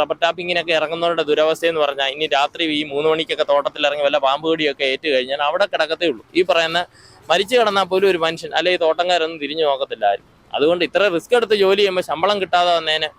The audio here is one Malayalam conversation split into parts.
റബ്ബർ ടാപ്പിങ്ങിനൊക്കെ ഇറങ്ങുന്നവരുടെ ദുരവസ്ഥ എന്ന് പറഞ്ഞാൽ ഇനി രാത്രി ഈ മൂന്ന് മണിക്കൊക്കെ തോട്ടത്തിൽ ഇറങ്ങി വല്ല പാമ്പ് കടിയൊക്കെ ഏറ്റു കഴിഞ്ഞാൽ അവിടെ കിടക്കത്തേ ഉള്ളൂ. ഈ പറയുന്ന മരിച്ചു കിടന്നാൽ പോലും ഒരു മനുഷ്യൻ അല്ലെങ്കിൽ തോട്ടംകാരൊന്നും തിരിഞ്ഞു നോക്കത്തില്ല ആരും. അതുകൊണ്ട് ഇത്ര റിസ്ക് എടുത്ത് ജോലി ചെയ്യുമ്പോൾ ശമ്പളം കിട്ടാതെ വന്നതിന്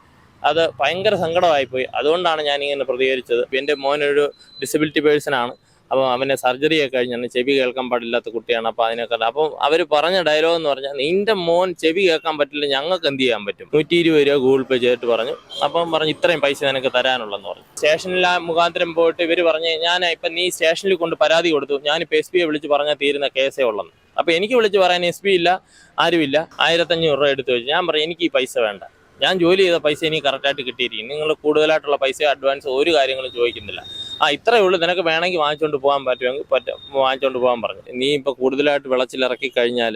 അത് ഭയങ്കര സങ്കടമായിപ്പോയി. അതുകൊണ്ടാണ് ഞാൻ ഇങ്ങനെ പ്രതികരിച്ചത് എന്റെ മോനൊരു ഡിസബിലിറ്റി പേഴ്സൺ ആണ്. അപ്പോൾ അവനെ സർജറി ഒക്കെ കഴിഞ്ഞാണ് ചെവി കേൾക്കാൻ പാടില്ലാത്ത കുട്ടിയാണ്. അപ്പം അതിനൊക്കെ അപ്പം അവർ പറഞ്ഞ ഡയലോഗ് എന്ന് പറഞ്ഞാൽ നിന്റെ മോൻ ചെവി കേൾക്കാൻ പറ്റില്ല ഞങ്ങൾക്ക് എന്ത് ചെയ്യാൻ പറ്റും? നൂറ്റി ഇരുപത് രൂപ ഗൂഗിൾ പേ ചെയ്തിട്ട് പറഞ്ഞു. അപ്പം പറഞ്ഞു ഇത്രയും പൈസ നിനക്ക് തരാനുള്ളതെന്ന് പറഞ്ഞു. സ്റ്റേഷനിൽ ആ മുഖാന്തരം പോയിട്ട് ഇവർ പറഞ്ഞു ഞാൻ ഇപ്പം നീ സ്റ്റേഷനിൽ കൊണ്ട് പരാതി കൊടുത്തു. ഞാനിപ്പോൾ എസ് പിയെ വിളിച്ച് പറഞ്ഞാൽ തീരുന്ന കേസേ ഉള്ളെന്ന്. അപ്പം എനിക്ക് വിളിച്ച് പറയാൻ എസ് പി ഇല്ല ആരുമില്ല ആയിരത്തഞ്ഞൂറ് രൂപ എടുത്തു വെച്ചു. ഞാൻ പറഞ്ഞു എനിക്ക് ഈ പൈസ വേണ്ട. ഞാൻ ജോലി ചെയ്ത പൈസ എനിക്ക് കറക്റ്റായിട്ട് കിട്ടിയിരിക്കും നിങ്ങൾ കൂടുതലായിട്ടുള്ള പൈസ അഡ്വാൻസ് ഒരു കാര്യങ്ങളും ചോദിക്കുന്നില്ല. ആ ഇത്രയേ ഉള്ളൂ. നിനക്ക് വേണമെങ്കിൽ വാങ്ങിച്ചുകൊണ്ട് പോകാൻ പറ്റുമെങ്കിൽ പറ്റും വാങ്ങിച്ചുകൊണ്ട് പോകാൻ പറഞ്ഞു. നീ ഇപ്പോൾ കൂടുതലായിട്ട് വിളച്ചിലിറക്കി കഴിഞ്ഞാൽ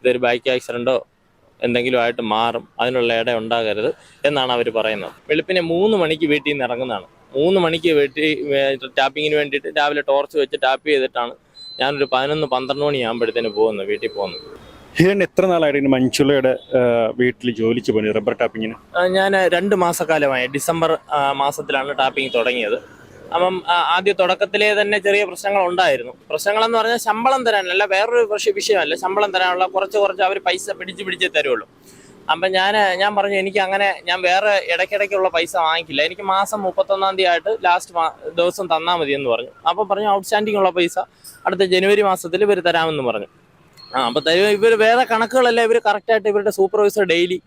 ഇതൊരു ബൈക്ക് ആക്സിഡന്റോ എന്തെങ്കിലും ആയിട്ട് മാറും. അതിനുള്ള ഇട ഉണ്ടാകരുത് എന്നാണ് അവർ പറയുന്നത്. വെളുപ്പിനെ മൂന്ന് മണിക്ക് വീട്ടിൽ നിന്ന് ഇറങ്ങുന്നതാണ്. മൂന്ന് മണിക്ക് വീട്ടിൽ ടാപ്പിങ്ങിന് വേണ്ടിയിട്ട് രാവിലെ ടോർച്ച് വെച്ച് ടാപ്പ് ചെയ്തിട്ടാണ് ഞാനൊരു പതിനൊന്ന് പന്ത്രണ്ട് മണിയാകുമ്പോഴത്തേന് പോകുന്നത് വീട്ടിൽ പോകുന്നത്. ഹിരൺ എത്ര നാളായിട്ട് മഞ്ചുളയുടെ വീട്ടിൽ ജോലിക്ക് പോയി? റബ്ബർ ടാപ്പിങ്ങിന് ഞാൻ രണ്ട് മാസക്കാലമായി. ഡിസംബർ മാസത്തിലാണ് ടാപ്പിംഗ് തുടങ്ങിയത്. അപ്പം ആദ്യ തുടക്കത്തിലേ തന്നെ ചെറിയ പ്രശ്നങ്ങൾ ഉണ്ടായിരുന്നു. പ്രശ്നങ്ങളെന്ന് പറഞ്ഞാൽ ശമ്പളം തരാനല്ല വേറൊരു വിഷയമല്ല. ശമ്പളം തരാനുള്ള കുറച്ച് കുറച്ച് അവർ പൈസ പിടിച്ച് പിടിച്ചേ തരുള്ളൂ. അപ്പം ഞാൻ ഞാൻ പറഞ്ഞു എനിക്ക് അങ്ങനെ ഞാൻ വേറെ ഇടയ്ക്കിടയ്ക്കുള്ള പൈസ വാങ്ങിക്കില്ല. എനിക്ക് മാസം മുപ്പത്തൊന്നാം തീയതി ആയിട്ട് ലാസ്റ്റ് ദിവസം തന്നാൽ മതി എന്ന് പറഞ്ഞു. അപ്പം പറഞ്ഞു ഔട്ട്സ്റ്റാൻഡിംഗ് ഉള്ള പൈസ അടുത്ത ജനുവരി മാസത്തിൽ ഇവർ തരാമെന്ന് പറഞ്ഞു. ആ അപ്പം തരും. ഇവർ വേറെ കണക്കുകളല്ല ഇവർ കറക്റ്റായിട്ട് ഇവരുടെ സൂപ്പർവൈസർ ഡെയിലി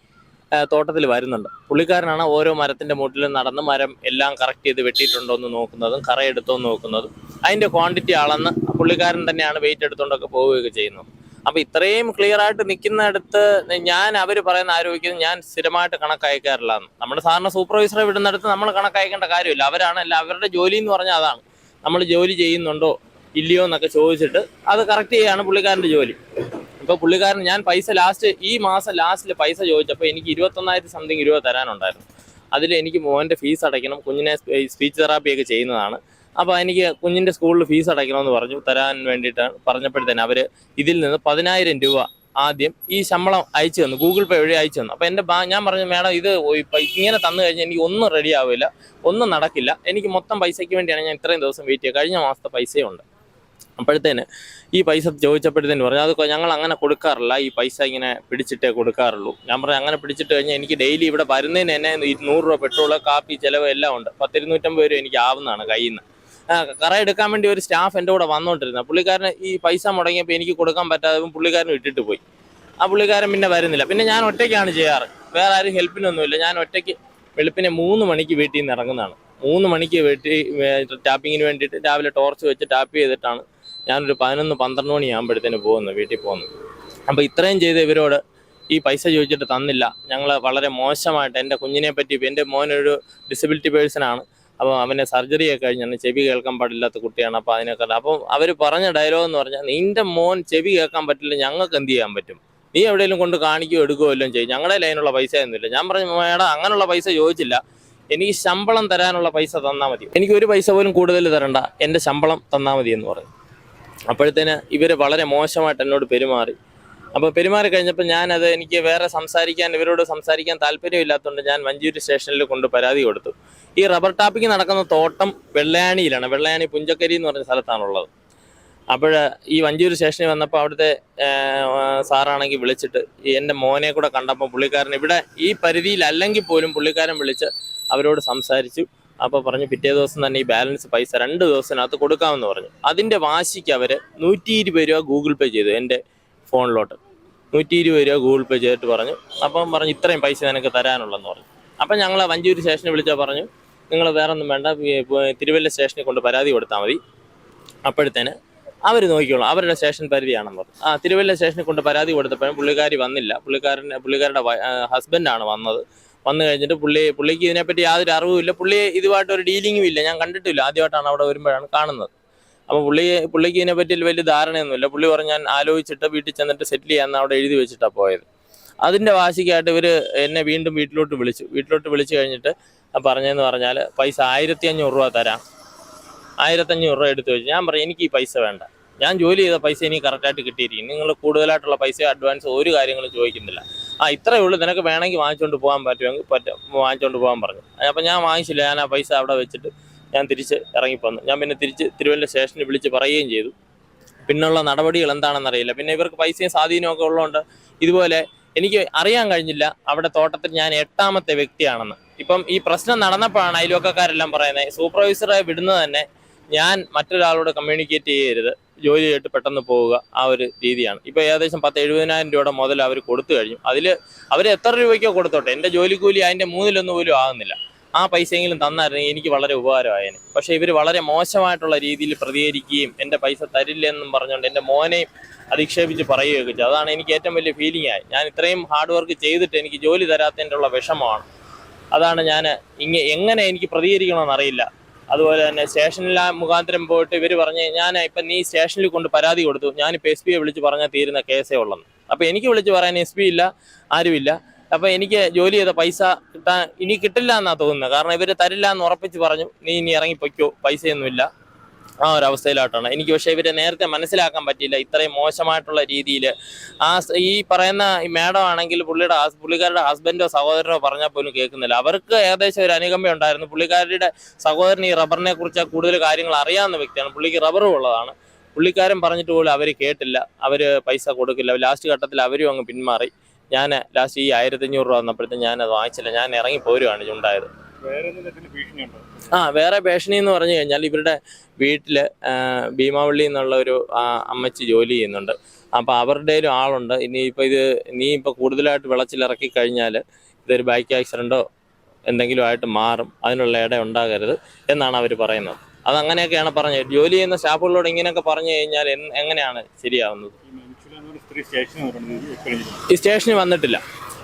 തോട്ടത്തിൽ വരുന്നുണ്ട്. പുള്ളിക്കാരനാണ് ഓരോ മരത്തിന്റെ മുട്ടിലും നടന്ന് മരം എല്ലാം കറക്റ്റ് ചെയ്ത് വെട്ടിയിട്ടുണ്ടോ എന്ന് നോക്കുന്നതും കറയെടുത്തോ എന്ന് നോക്കുന്നതും. അതിന്റെ ക്വാണ്ടിറ്റി അളന്ന് പുള്ളിക്കാരൻ തന്നെയാണ് വെയിറ്റ് എടുത്തുകൊണ്ടൊക്കെ പോവുകയൊക്കെ ചെയ്യുന്നത്. അപ്പൊ ഇത്രയും ക്ലിയർ ആയിട്ട് നിൽക്കുന്നിടത്ത് ഞാൻ അവർ പറയുന്ന ആരോഗ്യം ഞാൻ സ്ഥിരമായിട്ട് കണക്കയക്കാറില്ല നമ്മുടെ സാറിന് സൂപ്പർവൈസറെ വിടുന്നിടത്ത് നമ്മൾ കണക്കയക്കേണ്ട കാര്യമില്ല. അവരാണ് അല്ല അവരുടെ ജോലി എന്ന് പറഞ്ഞാൽ അതാണ്. നമ്മൾ ജോലി ചെയ്യുന്നുണ്ടോ ഇല്ലയോ എന്നൊക്കെ ചോദിച്ചിട്ട് അത് കറക്റ്റ് ചെയ്യാണ് പുള്ളിക്കാരന്റെ ജോലി. ഇപ്പൊ പുള്ളിക്കാരൻ ഞാൻ പൈസ ലാസ്റ്റ് ഈ മാസം ലാസ്റ്റിൽ പൈസ ചോദിച്ചപ്പോൾ എനിക്ക് ഇരുപത്തൊന്നായിരത്തി സംതിങ് രൂപ തരാനുണ്ടായിരുന്നു. അതിൽ എനിക്ക് മോന്റെ ഫീസ് അടയ്ക്കണം കുഞ്ഞിനെ സ്പീച്ച് തെറാപ്പി ഒക്കെ ചെയ്യുന്നതാണ്. അപ്പോൾ എനിക്ക് കുഞ്ഞിന്റെ സ്കൂളിൽ ഫീസ് അടയ്ക്കണമെന്ന് പറഞ്ഞു തരാൻ വേണ്ടിയിട്ടാണ് പറഞ്ഞപ്പോഴത്തേന് അവർ ഇതിൽ നിന്ന് പതിനായിരം രൂപ ആദ്യം ഈ ശമ്പളം അയച്ചു തന്നു ഗൂഗിൾ പേ വഴി അയച്ചു തന്നു. അപ്പോൾ എന്റെ ഞാൻ പറഞ്ഞു മേഡം ഇത് ഇങ്ങനെ തന്നു കഴിഞ്ഞാൽ എനിക്ക് ഒന്നും റെഡി ആവില്ല ഒന്നും നടക്കില്ല. എനിക്ക് മൊത്തം പൈസയ്ക്ക് വേണ്ടിയാണ് ഞാൻ ഇത്രയും ദിവസം വെയിറ്റ് ചെയ്യുക. കഴിഞ്ഞ മാസത്തെ പൈസയുണ്ട്. അപ്പോഴത്തേന് ഈ പൈസ ചോദിച്ചപ്പോഴത്തേന് പറഞ്ഞു അത് ഞങ്ങൾ അങ്ങനെ കൊടുക്കാറില്ല. ഈ പൈസ ഇങ്ങനെ പിടിച്ചിട്ടേ കൊടുക്കാറുള്ളൂ. ഞാൻ പറഞ്ഞു അങ്ങനെ പിടിച്ചിട്ട് കഴിഞ്ഞാൽ എനിക്ക് ഡെയിലി ഇവിടെ വരുന്നതിന് തന്നെ നൂറ് രൂപ പെട്രോൾ കാപ്പി ചിലവ് എല്ലാം ഉണ്ട്. പത്തിരുന്നൂറ്റമ്പത് രൂപ എനിക്ക് ആവുന്നതാണ് കയ്യിൽ നിന്ന് കറ എടുക്കാൻ വേണ്ടി ഒരു സ്റ്റാഫ് എന്റെ കൂടെ വന്നുകൊണ്ടിരുന്ന പുള്ളിക്കാരന് ഈ പൈസ മുടങ്ങിയപ്പോൾ എനിക്ക് കൊടുക്കാൻ പറ്റാതെ പുള്ളിക്കാരൻ ഇട്ടിട്ട് പോയി. ആ പുള്ളിക്കാരൻ പിന്നെ വരുന്നില്ല. പിന്നെ ഞാൻ ഒറ്റയ്ക്കാണ് ചെയ്യാറ്. വേറെ ആരും ഹെൽപ്പിനൊന്നുമില്ല. ഞാൻ ഒറ്റയ്ക്ക് വെളുപ്പിനെ മൂന്ന് മണിക്ക് വീട്ടിൽ നിന്ന് ഇറങ്ങുന്നതാണ്. മൂന്ന് മണിക്ക് വീട്ടിൽ ടാപ്പിങ്ങിന് വേണ്ടിയിട്ട് രാവിലെ ടോർച്ച് വെച്ച് ടാപ്പ് ചെയ്തിട്ടാണ് ഞാനൊരു പതിനൊന്ന് പന്ത്രണ്ട് മണിയാകുമ്പോഴത്തേന് പോകുന്നു വീട്ടിൽ പോകുന്നു. അപ്പോൾ ഇത്രയും ചെയ്ത് ഇവരോട് ഈ പൈസ ചോദിച്ചിട്ട് തന്നില്ല. ഞങ്ങൾ വളരെ മോശമായിട്ട് എന്റെ കുഞ്ഞിനെ പറ്റി എന്റെ മോനൊരു ഡിസബിലിറ്റി പേഴ്സൺ ആണ്. അപ്പോൾ അവനെ സർജറി ഒക്കെ കഴിഞ്ഞാണ് ചെവി കേൾക്കാൻ പാടില്ലാത്ത കുട്ടിയാണ്. അപ്പോൾ അതിനൊക്കെ അപ്പം അവർ പറഞ്ഞ ഡയലോഗ് എന്ന് പറഞ്ഞാൽ നിന്റെ മോൻ ചെവി കേൾക്കാൻ പറ്റില്ല ഞങ്ങൾക്ക് എന്ത് ചെയ്യാൻ പറ്റും? നീ എവിടെയെങ്കിലും കൊണ്ട് കാണിക്കുകയോ എടുക്കുകയോ എല്ലാം ചെയ്യും. ഞങ്ങളുടെ ലൈനുള്ള പൈസ ഒന്നുമില്ല ഞാൻ പറഞ്ഞു മേഡം അങ്ങനെയുള്ള പൈസ ചോദിച്ചില്ല. എനിക്ക് ശമ്പളം തരാനുള്ള പൈസ തന്നാൽ മതി. എനിക്ക് ഒരു പൈസ പോലും കൂടുതൽ തരണ്ട. എന്റെ ശമ്പളം തന്നാൽ മതി എന്ന് പറഞ്ഞു. അപ്പോഴത്തേന് ഇവർ വളരെ മോശമായിട്ട് എന്നോട് പെരുമാറി. അപ്പോൾ പെരുമാറി കഴിഞ്ഞപ്പോൾ ഞാനത് എനിക്ക് വേറെ സംസാരിക്കാൻ ഇവരോട് സംസാരിക്കാൻ താല്പര്യമില്ലാത്തതുകൊണ്ട് ഞാൻ മഞ്ചൂരി സ്റ്റേഷനിൽ കൊണ്ട് പരാതി കൊടുത്തു. ഈ റബ്ബർ ടാപ്പിക്ക് നടക്കുന്ന തോട്ടം വെള്ളയാണിയിലാണ്. വെള്ളയാണി പുഞ്ചക്കരി എന്ന് പറഞ്ഞ സ്ഥലത്താണുള്ളത്. അപ്പോൾ ഈ വഞ്ചൂർ സ്റ്റേഷനിൽ വന്നപ്പോൾ അവിടുത്തെ സാറാണെങ്കിൽ വിളിച്ചിട്ട് എന്റെ മോനെ കൂടെ കണ്ടപ്പോൾ പുള്ളിക്കാരൻ ഇവിടെ ഈ പരിധിയിലല്ലെങ്കിൽ പോലും പുള്ളിക്കാരൻ വിളിച്ച് അവരോട് സംസാരിച്ചു. അപ്പോൾ പറഞ്ഞു പിറ്റേ ദിവസം തന്നെ ഈ ബാലൻസ് പൈസ രണ്ട് ദിവസത്തിനകത്ത് കൊടുക്കാമെന്ന് പറഞ്ഞു. അതിന്റെ വാശിക്ക് അവർ നൂറ്റി ഇരുപത് രൂപ ഗൂഗിൾ പേ ചെയ്തു എന്റെ ഫോണിലോട്ട്. നൂറ്റി ഇരുപത് രൂപ ഗൂഗിൾ പേ ചെയ്തിട്ട് പറഞ്ഞു. അപ്പം പറഞ്ഞു ഇത്രയും പൈസ നിനക്ക് തരാനുള്ളതെന്ന് പറഞ്ഞു. അപ്പം ഞങ്ങൾ വഞ്ചൂർ സ്റ്റേഷനിൽ വിളിച്ചാൽ പറഞ്ഞു നിങ്ങൾ വേറെ ഒന്നും വേണ്ട തിരുവല്ല സ്റ്റേഷനിൽ കൊണ്ട് പരാതി കൊടുത്താൽ മതി. അപ്പോഴത്തേന് അവർ നോക്കിക്കോളും അവരുടെ സ്റ്റേഷൻ പരിധിയാണെന്ന് പറഞ്ഞു. ആ തിരുവല്ല സ്റ്റേഷനിൽ കൊണ്ട് പരാതി കൊടുത്തപ്പോഴും പുള്ളിക്കാരി വന്നില്ല. പുള്ളിക്കാരൻ പുള്ളിക്കാരുടെ ഹസ്ബൻഡാണ് വന്നത്. വന്നു കഴിഞ്ഞിട്ട് പുള്ളി പുള്ളിക്ക് ഇതിനെപ്പറ്റി യാതൊരു അറിവുമില്ല പുള്ളി ഇതുമായിട്ട് ഒരു ഡീലിങ്ങും ഇല്ല. ഞാൻ കണ്ടിട്ടില്ല. ആദ്യമായിട്ടാണ് അവിടെ വരുമ്പോഴാണ് കാണുന്നത്. അപ്പോൾ പുള്ളി പുള്ളിക്ക് ഇതിനെപ്പറ്റി വലിയ ധാരണയൊന്നുമില്ല പുള്ളി പറഞ്ഞ് ഞാൻ ആലോചിച്ചിട്ട് വീട്ടിൽ ചെന്നിട്ട് സെറ്റിൽ ചെയ്യാമെന്ന് അവിടെ എഴുതി വെച്ചിട്ടാണ് പോയത്. അതിന്റെ വാശിക്കായിട്ട് ഇവർ എന്നെ വീണ്ടും വീട്ടിലോട്ട് വിളിച്ചു. വീട്ടിലോട്ട് വിളിച്ചു കഴിഞ്ഞിട്ട് പറഞ്ഞതെന്ന് പറഞ്ഞാൽ പൈസ ആയിരത്തി അഞ്ഞൂറ് രൂപ തരാം. ആയിരത്തഞ്ഞൂറ് രൂപ എടുത്തു വെച്ചു. ഞാൻ പറഞ്ഞു എനിക്ക് ഈ പൈസ വേണ്ട. ഞാൻ ജോലി ചെയ്ത പൈസ എനിക്ക് കറക്റ്റായിട്ട് കിട്ടിയിരിക്കും നിങ്ങൾ കൂടുതലായിട്ടുള്ള പൈസ അഡ്വാൻസ് ഒരു കാര്യങ്ങളും ചോദിക്കുന്നില്ല. ആ ഇത്രയേ ഉള്ളൂ. നിനക്ക് വേണമെങ്കിൽ വാങ്ങിച്ചുകൊണ്ട് പോകാൻ പറ്റുമെങ്കിൽ പറ്റും വാങ്ങിച്ചുകൊണ്ട് പോകാൻ പറഞ്ഞു. അപ്പം ഞാൻ വാങ്ങിച്ചില്ല. ഞാൻ ആ പൈസ അവിടെ വെച്ചിട്ട് ഞാൻ തിരിച്ച് ഇറങ്ങിപ്പോന്നു. ഞാൻ പിന്നെ തിരിച്ച് തിരുവല്ല സ്റ്റേഷനിൽ വിളിച്ച് പറയുകയും ചെയ്തു. പിന്നുള്ള നടപടികൾ എന്താണെന്നറിയില്ല. പിന്നെ ഇവർക്ക് പൈസയും സ്വാധീനവും ഒക്കെ ഉള്ളതുകൊണ്ട് ഇതുപോലെ എനിക്ക് അറിയാൻ കഴിഞ്ഞില്ല. അവിടെ തോട്ടത്തിൽ ഞാൻ എട്ടാമത്തെ വ്യക്തിയാണെന്ന്. ഇപ്പം ഈ പ്രശ്നം നടന്നപ്പോഴാണ് അയൽവക്കക്കാരെല്ലാം പറയുന്നത്. സൂപ്പർവൈസറെ വിടുന്നത് തന്നെ ഞാൻ മറ്റൊരാളോട് കമ്മ്യൂണിക്കേറ്റ് ചെയ്യരുത്. ജോലി ചെയ്തിട്ട് പെട്ടെന്ന് പോവുക ആ ഒരു രീതിയാണ്. ഇപ്പൊ ഏകദേശം പത്ത് എഴുപതിനായിരം രൂപയുടെ മുതൽ അവർ കൊടുത്തു കഴിഞ്ഞു. അതിൽ അവർ എത്ര രൂപയ്ക്കോ കൊടുത്തോട്ടെ എന്റെ ജോലിക്കൂലി അതിന്റെ മൂന്നിലൊന്നും പോലും ആകുന്നില്ല ആ പൈസയെങ്കിലും തന്നായിരുന്നെങ്കിൽ എനിക്ക് വളരെ ഉപകാരമായേനെ. പക്ഷെ ഇവർ വളരെ മോശമായിട്ടുള്ള രീതിയിൽ പ്രതികരിക്കുകയും എന്റെ പൈസ തരില്ല തരില്ലെന്നും പറഞ്ഞുകൊണ്ട് എന്റെ മോനെയും അധിക്ഷേപിച്ച് പറയുകയൊക്കെ ചെയ്തു. അതാണ് എനിക്ക് ഏറ്റവും വലിയ ഫീലിംഗ് ആയി ഞാൻ ഇത്രയും ഹാർഡ് വർക്ക് ചെയ്തിട്ട് എനിക്ക് ജോലി തരാത്തതിന്റെ ഉള്ള വിഷമമാണ്. അതാണ് ഞാൻ ഇങ്ങനെ എങ്ങനെ എനിക്ക് പ്രതികരിക്കണമെന്ന് അറിയില്ല. അതുപോലെ തന്നെ സ്റ്റേഷനിൽ മുഖാന്തരം പോയിട്ട് ഇവർ പറഞ്ഞ് ഞാൻ ഇപ്പം നീ സ്റ്റേഷനിൽ കൊണ്ട് പരാതി കൊടുത്തു. ഞാനിപ്പോൾ എസ് പിയെ വിളിച്ച് പറഞ്ഞാൽ തീരുന്ന കേസേ ഉള്ളെന്ന്. അപ്പോൾ എനിക്ക് വിളിച്ച് പറയാൻ എസ് ഇല്ല ആരുമില്ല. അപ്പോൾ എനിക്ക് ജോലി ചെയ്ത പൈസ കിട്ടാൻ ഇനി കിട്ടില്ല എന്നാണ് തോന്നുന്നത്. കാരണം ഇവർ തരില്ല എന്ന് ഉറപ്പിച്ച് പറഞ്ഞു നീ ഇനി ഇറങ്ങിപ്പോയ്ക്കോ പൊയ്ക്കോ പൈസയൊന്നുമില്ല. ആ ഒരു അവസ്ഥയിലോട്ടാണ് എനിക്ക് പക്ഷേ ഇവരെ നേരത്തെ മനസ്സിലാക്കാൻ പറ്റിയില്ല. ഇത്രയും മോശമായിട്ടുള്ള രീതിയിൽ ആ ഈ പറയുന്ന ഈ മാഡം ആണെങ്കിൽ പുള്ളിയുടെ പുള്ളിക്കാരുടെ ഹസ്ബൻഡോ സഹോദരനോ പറഞ്ഞാൽ പോലും കേൾക്കുന്നില്ല. അവർക്ക് ഏകദേശം ഒരു അനുകമ്പ ഉണ്ടായിരുന്നു. പുള്ളിക്കാരുടെ സഹോദരൻ ഈ റബ്ബറിനെ കുറിച്ച് കൂടുതൽ കാര്യങ്ങൾ അറിയാവുന്ന വ്യക്തിയാണ്. പുള്ളിക്ക് റബ്ബറും ഉള്ളതാണ്. പുള്ളിക്കാരൻ പറഞ്ഞിട്ട് പോലും അവർ കേട്ടില്ല. അവർ പൈസ കൊടുക്കില്ല. ലാസ്റ്റ് ഘട്ടത്തിൽ അവരും അങ്ങ് പിന്മാറി. ഞാൻ ലാസ്റ്റ് ഈ ആയിരത്തി അഞ്ഞൂറ് രൂപ വന്നപ്പോഴത്തേക്കും ഞാനത് വാങ്ങിച്ചില്ല. ഞാൻ ഇറങ്ങി പോരുവാണ് ഉണ്ടായത്. ആ വേറെ ഭീഷണി എന്ന് പറഞ്ഞു കഴിഞ്ഞാൽ ഇവരുടെ വീട്ടിൽ ഭീമാവള്ളി എന്നുള്ള ഒരു അമ്മച്ചി ജോലി ചെയ്യുന്നുണ്ട്. അപ്പോൾ അവരുടെയും ആളുണ്ട്. ഇനി ഇപ്പൊ ഇത് നീ ഇപ്പോൾ കൂടുതലായിട്ട് വിളച്ചിലിറക്കി കഴിഞ്ഞാൽ ഇതൊരു ബൈക്ക് ആക്സിഡന്റോ എന്തെങ്കിലും ആയിട്ട് മാറും. അതിനുള്ള ഇട ഉണ്ടാകരുത് എന്നാണ് അവർ പറയുന്നത്. അത് അങ്ങനെയൊക്കെയാണ് പറഞ്ഞത്. ജോലി ചെയ്യുന്ന സ്റ്റാഫുകളോട് ഇങ്ങനെയൊക്കെ പറഞ്ഞു കഴിഞ്ഞാൽ എങ്ങനെയാണ് ശരിയാവുന്നത്? ഈ സ്റ്റേഷനിൽ വന്നിട്ടില്ല.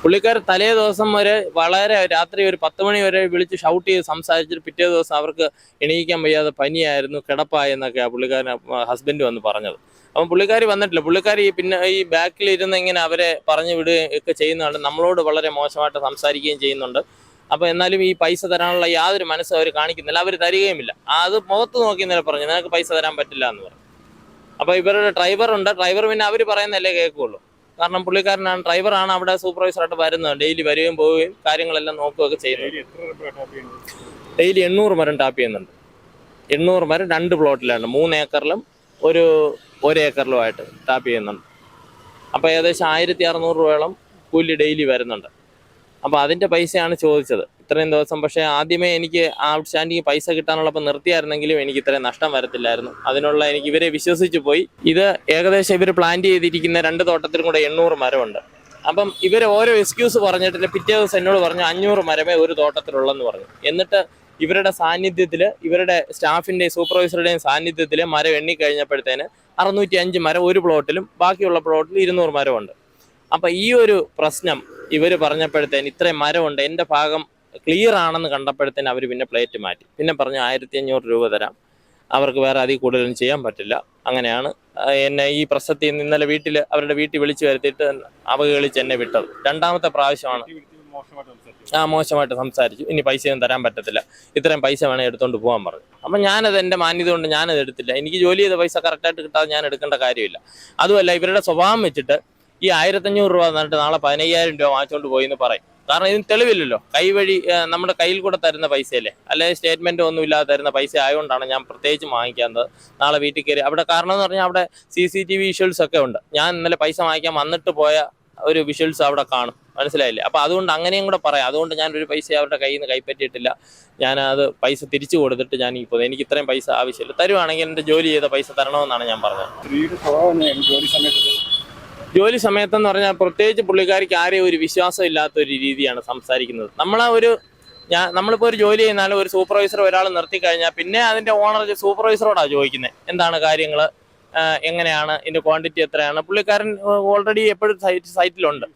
പുള്ളിക്കാർ തലേ ദിവസം വരെ വളരെ രാത്രി ഒരു പത്ത് മണി വരെ വിളിച്ച് ഷൗട്ട് ചെയ്ത് സംസാരിച്ചിട്ട് പിറ്റേ ദിവസം അവർക്ക് എണീക്കാൻ വയ്യാതെ പനിയായിരുന്നു കിടപ്പായെന്നൊക്കെ പുള്ളിക്കാരൻ ഹസ്ബൻഡ് വന്ന് പറഞ്ഞത്. അപ്പം പുള്ളിക്കാരി വന്നിട്ടില്ല. പുള്ളിക്കാരി പിന്നെ ഈ ബാക്കിൽ ഇരുന്ന് ഇങ്ങനെ അവരെ പറഞ്ഞു വിടുകയും ഒക്കെ ചെയ്യുന്നുണ്ട് നമ്മളോട് വളരെ മോശമായിട്ട് സംസാരിക്കുകയും ചെയ്യുന്നുണ്ട്. അപ്പോൾ എന്നാലും ഈ പൈസ തരാനുള്ള യാതൊരു മനസ്സും അവർ കാണിക്കുന്നില്ല. അവർ തരികയുമില്ല. അത് മുഖത്ത് നോക്കി ഇന്നലെ പറഞ്ഞു നിനക്ക് പൈസ തരാൻ പറ്റില്ല എന്ന് പറഞ്ഞു. അപ്പോൾ ഇവരുടെ ഡ്രൈവറുണ്ട് ഡ്രൈവർ പിന്നെ അവർ പറയുന്നതല്ലേ കേൾക്കുള്ളൂ കാരണം പുള്ളിക്കാരനാണ് ഡ്രൈവറാണ് അവിടെ സൂപ്പർവൈസറായിട്ട് വരുന്നത്. ഡെയിലി വരികയും പോവുകയും കാര്യങ്ങളെല്ലാം നോക്കുകയൊക്കെ ചെയ്യുന്നത്. ഡെയിലി എണ്ണൂറ് മരം ടാപ്പ് ചെയ്യുന്നുണ്ട്. എണ്ണൂറ് മരം രണ്ട് പ്ലോട്ടിലാണ് മൂന്ന് ഏക്കറിലും ഒരു ഒരു ഏക്കറിലുമായിട്ട് ടാപ്പ് ചെയ്യുന്നുണ്ട്. അപ്പോൾ ഏകദേശം ആയിരത്തി അറുന്നൂറ് രൂപയോളം കൂലി ഡെയിലി വരുന്നുണ്ട്. അപ്പോൾ അതിന്റെ പൈസയാണ് ചോദിച്ചത്. ഇത്രയും ദിവസം. പക്ഷേ ആദ്യമേ എനിക്ക് ഔട്ട് സ്റ്റാൻഡിങ് പൈസ കിട്ടാനുള്ളപ്പോൾ നിർത്തിയായിരുന്നെങ്കിലും എനിക്ക് ഇത്രയും നഷ്ടം വരത്തില്ലായിരുന്നു. അതിനുള്ള എനിക്ക് ഇവരെ വിശ്വസിച്ചു പോയി. ഇത് ഏകദേശം ഇവർ പ്ലാൻ ചെയ്തിരിക്കുന്ന രണ്ട് തോട്ടത്തിലും കൂടെ എണ്ണൂറ് മരമുണ്ട്. അപ്പം ഇവർ ഓരോ എക്സ്ക്യൂസ് പറഞ്ഞിട്ടില്ല. പിറ്റേ ദിവസം എന്നോട് പറഞ്ഞു അഞ്ഞൂറ് മരമേ ഒരു തോട്ടത്തിലുള്ളെന്ന് പറഞ്ഞു. എന്നിട്ട് ഇവരുടെ സാന്നിധ്യത്തിൽ ഇവരുടെ സ്റ്റാഫിന്റെയും സൂപ്പർവൈസറുടെയും സാന്നിധ്യത്തിൽ മരം എണ്ണിക്കഴിഞ്ഞപ്പോഴത്തേന് അറുന്നൂറ്റി അഞ്ച് മരം ഒരു പ്ലോട്ടിലും ബാക്കിയുള്ള പ്ലോട്ടിൽ ഇരുന്നൂറ് മരമുണ്ട്. അപ്പം ഈ ഒരു പ്രശ്നം ഇവർ പറഞ്ഞപ്പോഴത്തേന് ഇത്രയും മരമുണ്ട് എന്റെ ഭാഗം ക്ലിയർ ആണെന്ന് കണ്ടപ്പോഴത്തേന് അവർ പിന്നെ പ്ലേറ്റ് മാറ്റി. പിന്നെ പറഞ്ഞു ആയിരത്തി അഞ്ഞൂറ് രൂപ തരാം. അവർക്ക് വേറെ അതിൽ കൂടുതലൊന്നും ചെയ്യാൻ പറ്റില്ല. അങ്ങനെയാണ് എന്നെ ഈ നിന്ന് ഇന്നലെ വീട്ടിൽ അവരുടെ വീട്ടിൽ വിളിച്ചു വരുത്തിയിട്ട് അവഹേളിച്ച് എന്നെ വിട്ടത്. രണ്ടാമത്തെ പ്രാവശ്യമാണ്. ആ മോശമായിട്ട് സംസാരിച്ചു. ഇനി പൈസയൊന്നും തരാൻ പറ്റത്തില്ല. ഇത്രയും പൈസ വേണേൽ എടുത്തോണ്ട് പോകാൻ പറഞ്ഞു. അപ്പം ഞാനത് എന്റെ മാന്യത കൊണ്ട് ഞാനത് എടുത്തില്ല. എനിക്ക് ജോലി ചെയ്ത പൈസ കറക്റ്റായിട്ട് കിട്ടാതെ ഞാൻ എടുക്കേണ്ട കാര്യമില്ല. അതുമല്ല ഇവരുടെ സ്വഭാവം വെച്ചിട്ട് ഈ ആയിരത്തഞ്ഞൂറ് രൂപ തന്നിട്ട് നാളെ പതിനയ്യായിരം രൂപ വാങ്ങിച്ചുകൊണ്ട് പോയി എന്ന് പറയും. കാരണം ഇതിന് തെളിവില്ലല്ലോ. കൈവഴി നമ്മുടെ കയ്യിൽ കൂടെ തരുന്ന പൈസയല്ലേ? അല്ലെങ്കിൽ സ്റ്റേറ്റ്മെന്റ് ഒന്നും ഇല്ലാതെ തരുന്ന പൈസ ആയതുകൊണ്ടാണ് ഞാൻ പ്രത്യേകിച്ച് വാങ്ങിക്കാത്തത്. നാളെ വീട്ടിൽ കയറി അവിടെ കാരണം എന്ന് പറഞ്ഞാൽ അവിടെ C C T V visuals ഒക്കെ ഉണ്ട്. ഞാൻ ഇന്നലെ പൈസ വാങ്ങിക്കാൻ വന്നിട്ട് പോയ ഒരു വിഷ്വൽസ് അവിടെ കാണും. മനസ്സിലായില്ലേ? അപ്പൊ അതുകൊണ്ട് അങ്ങനെയും കൂടെ പറയാം. അതുകൊണ്ട് ഞാൻ ഒരു പൈസ അവരുടെ കയ്യിൽ നിന്ന് കൈപ്പറ്റിയിട്ടില്ല. ഞാൻ അത് പൈസ തിരിച്ചു കൊടുത്തിട്ട് ഞാൻ ഈ പോകുന്നത് എനിക്ക് ഇത്രയും പൈസ ആവശ്യമില്ല. തരുവാണെങ്കിൽ എന്റെ ജോലി ചെയ്ത പൈസ തരണമെന്നാണ് ഞാൻ പറഞ്ഞത്. ജോലി സമയത്ത് ജോലി സമയത്തെന്ന് പറഞ്ഞാൽ പ്രത്യേകിച്ച് പുള്ളിക്കാരിക്ക് ആരെയും ഒരു വിശ്വാസം ഇല്ലാത്ത ഒരു രീതിയാണ് സംസാരിക്കുന്നത്. നമ്മളെ ഒരു ഞാൻ നമ്മളിപ്പോൾ ഒരു ജോലി ചെയ്യുന്നാലും ഒരു സൂപ്പർവൈസർ ഒരാൾ നിർത്തി കഴിഞ്ഞാൽ പിന്നെ അതിന്റെ ഓണർ സൂപ്പർവൈസറോടാണ് ചോദിക്കുന്നത് എന്താണ് കാര്യങ്ങൾ എങ്ങനെയാണ്? ഇതിന്റെ ക്വാണ്ടിറ്റി എത്രയാണ്? പുള്ളിക്കാരൻ ഓൾറെഡി എപ്പോഴും സൈറ്റ് സൈറ്റിലുണ്ട്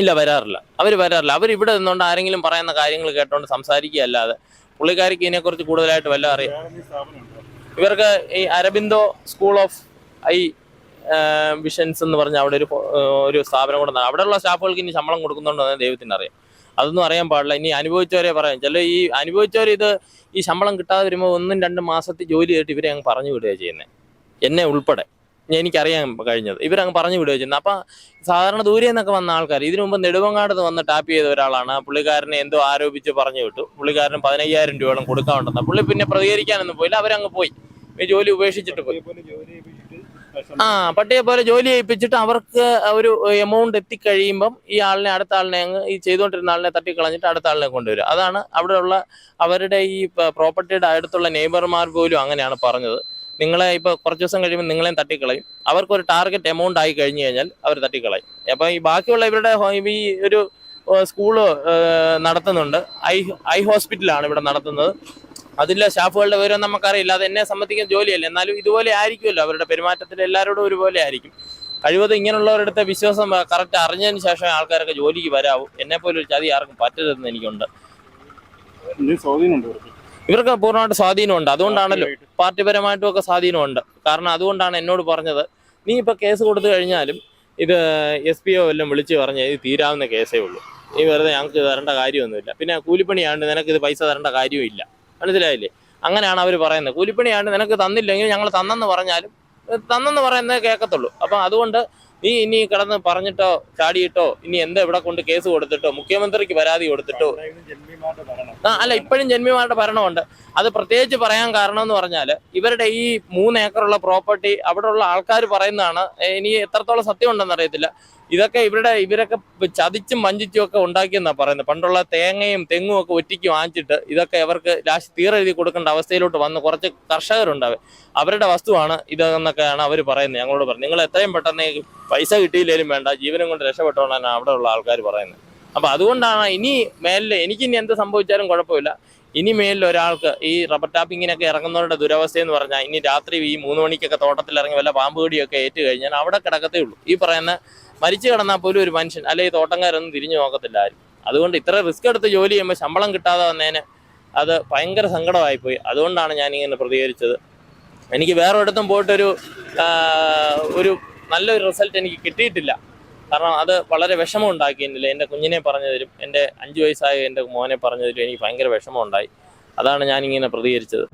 ഇല്ല വരാറില്ല. അവർ വരാറില്ല. അവർ ഇവിടെ നിന്നുകൊണ്ട് ആരെങ്കിലും പറയുന്ന കാര്യങ്ങൾ കേട്ടോണ്ട് സംസാരിക്കുകയല്ലാതെ പുള്ളിക്കാരിക്ക് ഇതിനെക്കുറിച്ച് കൂടുതലായിട്ട് വല്ല അറിയാം. ഇവർക്ക് ഈ Aurobindo school of eye visions എന്ന് പറഞ്ഞ അവിടെ ഒരു ഒരു സ്ഥാപനം കൊണ്ട് അവിടെയുള്ള സ്റ്റാഫുകൾക്ക് ഇനി ശമ്പളം കൊടുക്കുന്നുണ്ടോ എന്ന് ദൈവത്തിന് അറിയാം അതൊന്നും അറിയാൻ പാടില്ല. ഇനി അനുഭവിച്ചവരെ പറയാം. ചില ഈ അനുഭവിച്ചവർ ഇത് ഈ ശമ്പളം കിട്ടാതെ വരുമ്പോൾ ഒന്നും രണ്ടും മാസത്തിൽ ജോലി ചെയ്തിട്ട് ഇവരെ അങ്ങ് പറഞ്ഞു വിടുകയാണ് ചെയ്യുന്നത് എന്നെ ഉൾപ്പെടെ. എനിക്കറിയാൻ കഴിഞ്ഞത്. ഇവരങ്ങ് പറഞ്ഞു വിടുകയാണ് ചെയ്യുന്നത് അപ്പം സാധാരണ ദൂരെ നിന്നൊക്കെ വന്ന ആൾക്കാർ ഇതിനു മുമ്പ് നെടുവങ്ങാട് വന്ന് ടാപ്പ് ചെയ്ത ഒരാളാണ്. പുള്ളിക്കാരനെ എന്തോ ആരോപിച്ച് പറഞ്ഞു വിട്ടു. പുള്ളിക്കാരന് പതിനയ്യായിരം രൂപയോളം കൊടുക്കാനുണ്ടെന്ന് പുള്ളി പിന്നെ പ്രതികരിക്കാനൊന്നും പോയില്ല. അവരങ്ങ് പോയി. ജോലി ഉപേക്ഷിച്ചിട്ട് പോയി. ആ പട്ടിയെ പോലെ ജോലി ചെയ്യിപ്പിച്ചിട്ട് അവർക്ക് ഒരു എമൗണ്ട് എത്തിക്കഴിയുമ്പം ഈ ആളിനെ അടുത്ത ആളിനെ അങ്ങ് ഈ ചെയ്തുകൊണ്ടിരുന്ന ആളിനെ തട്ടിക്കളഞ്ഞിട്ട് അടുത്ത ആളിനെ കൊണ്ടുവരും. അതാണ് അവിടെയുള്ള അവരുടെ ഈ പ്രോപ്പർട്ടിയുടെ അടുത്തുള്ള നെയ്ബർമാർ പോലും അങ്ങനെയാണ് പറഞ്ഞത്. നിങ്ങളെ ഇപ്പൊ കുറച്ച് ദിവസം കഴിയുമ്പോൾ നിങ്ങളെയും തട്ടിക്കളയും. അവർക്കൊരു ടാർഗറ്റ് എമൗണ്ട് ആയി കഴിഞ്ഞു കഴിഞ്ഞാൽ അവർ തട്ടിക്കളയും. അപ്പൊ ഈ ബാക്കിയുള്ള ഇവരുടെ ഈ ഒരു സ്കൂൾ നടത്തുന്നുണ്ട്. ഐ ഐ ഹോസ്പിറ്റലാണ് ഇവിടെ നടത്തുന്നത്. അതിലെ സ്റ്റാഫുകളുടെ വിവരം നമുക്കറിയില്ല. അത് എന്നെ സംബന്ധിക്കുന്ന ജോലിയല്ല. എന്നാലും ഇതുപോലെ ആയിരിക്കുമല്ലോ. അവരുടെ പെരുമാറ്റത്തിൽ എല്ലാവരോടും ഒരുപോലെ ആയിരിക്കും. കഴിവതും ഇങ്ങനെയുള്ളവരുടെ വിശ്വാസം കറക്റ്റ് അറിഞ്ഞതിന് ശേഷം ആൾക്കാരൊക്കെ ജോലിക്ക് വരാവൂ. എന്നെ പോലെ ഒരു ചതി ആർക്കും പറ്റരുതെന്ന് എനിക്കുണ്ട്. ഇവർക്ക്? പൂർണമായിട്ട് സ്വാധീനമുണ്ട്. അതുകൊണ്ടാണല്ലോ പാർട്ടിപരമായിട്ടും ഒക്കെ സ്വാധീനമുണ്ട്. കാരണം അതുകൊണ്ടാണ് എന്നോട് പറഞ്ഞത്. നീ ഇപ്പൊ കേസ് കൊടുത്തു കഴിഞ്ഞാലും ഇത് എസ് പി ഒ എല്ലാം വിളിച്ച് പറഞ്ഞ് ഇത് തീരാവുന്ന കേസേ ഉള്ളൂ. നീ വെറുതെ ഞങ്ങൾക്ക് തരേണ്ട കാര്യമൊന്നുമില്ല. പിന്നെ കൂലിപ്പണിയാണ്ട് നിനക്ക് ഇത് പൈസ തരേണ്ട കാര്യമില്ല മനസ്സിലായില്ലേ? അങ്ങനെയാണ് അവർ പറയുന്നത്. കൂലിപ്പണിയാണ്ട് നിനക്ക് തന്നില്ലെങ്കിൽ ഞങ്ങൾ തന്നെന്ന് പറഞ്ഞാലും തന്നെന്ന് പറയുന്നത് കേൾക്കത്തുള്ളൂ. അപ്പം അതുകൊണ്ട് നീ ഇനി കിടന്ന് പറഞ്ഞിട്ടോ ചാടിയിട്ടോ ഇനി എന്താ ഇവിടെ കൊണ്ട് കേസ് കൊടുത്തിട്ടോ മുഖ്യമന്ത്രിക്ക് പരാതി കൊടുത്തിട്ടോ? ആ അല്ല ഇപ്പോഴും ജന്മിമാരുടെ ഭരണമുണ്ട്. അത് പ്രത്യേകിച്ച് പറയാൻ കാരണം എന്ന് പറഞ്ഞാൽ ഇവരുടെ ഈ മൂന്ന് ഏക്കറുള്ള പ്രോപ്പർട്ടി അവിടെയുള്ള ആൾക്കാർ പറയുന്നതാണ് ഇനി എത്രത്തോളം സത്യം ഉണ്ടെന്ന് അറിയത്തില്ല. ഇതൊക്കെ ഇവരുടെ ഇവരൊക്കെ ചതിച്ചും വഞ്ചിച്ചും ഒക്കെ ഉണ്ടാക്കിയെന്നാ പറയുന്നത്. പണ്ടുള്ള തേങ്ങയും തെങ്ങും ഒക്കെ ഒറ്റയ്ക്ക് വാങ്ങിച്ചിട്ട് ഇതൊക്കെ അവർക്ക് ലാസ്റ്റ് തീരെഴുതി കൊടുക്കേണ്ട അവസ്ഥയിലോട്ട് വന്ന് കുറച്ച് കർഷകരുണ്ടാവും. അവരുടെ വസ്തുവാണ് ഇതെന്നൊക്കെയാണ് അവർ പറയുന്നത്. ഞങ്ങളോട് പറഞ്ഞു നിങ്ങൾ എത്രയും പെട്ടെന്ന് പൈസ കിട്ടിയില്ലേലും വേണ്ട. ജീവനം കൊണ്ട് രക്ഷപ്പെട്ടോളാണ് അവിടെയുള്ള ആൾക്കാർ പറയുന്നത്. അപ്പം അതുകൊണ്ടാണ് ഇനി മേലിൽ എനിക്ക് ഇനി എന്ത് സംഭവിച്ചാലും കുഴപ്പമില്ല. ഇനി മേലിൽ ഒരാൾക്ക് ഈ റബ്ബർ ടാപ്പിങ്ങിനൊക്കെ ഇറങ്ങുന്നവരുടെ ദുരവസ്ഥ എന്ന് പറഞ്ഞാൽ ഇനി രാത്രി ഈ മൂന്ന് മണിക്കൊക്കെ തോട്ടത്തിൽ ഇറങ്ങി വല്ല പാമ്പ് കടിയൊക്കെ ഏറ്റു കഴിഞ്ഞാൽ അവിടെ കിടക്കത്തേ ഉള്ളൂ. ഈ പറയുന്ന മരിച്ചു കിടന്നാൽ പോലും ഒരു മനുഷ്യൻ അല്ലെങ്കിൽ തോട്ടംകാരൊന്നും തിരിഞ്ഞു നോക്കത്തില്ല ആരും അതുകൊണ്ട് ഇത്ര റിസ്ക് എടുത്ത് ജോലി ചെയ്യുമ്പോൾ ശമ്പളം കിട്ടാതെ വന്നതിന് അത് ഭയങ്കര സങ്കടമായി പോയി അതുകൊണ്ടാണ് ഞാൻ ഇങ്ങനെ പ്രതികരിച്ചത്. എനിക്ക് വേറെ ഇടത്തും പോയിട്ടൊരു ഒരു നല്ലൊരു റിസൾട്ട് എനിക്ക് കിട്ടിയിട്ടില്ല. കാരണം അത് വളരെ വിഷമം ഉണ്ടാക്കി എന്നില്ല. എന്റെ കുഞ്ഞിനെ പറഞ്ഞതിലും എന്റെ അഞ്ച് വയസ്സായ എന്റെ മോനെ പറഞ്ഞതിലും എനിക്ക് ഭയങ്കര വിഷമമുണ്ടായി. അതാണ് ഞാനിങ്ങനെ പ്രതികരിച്ചത്.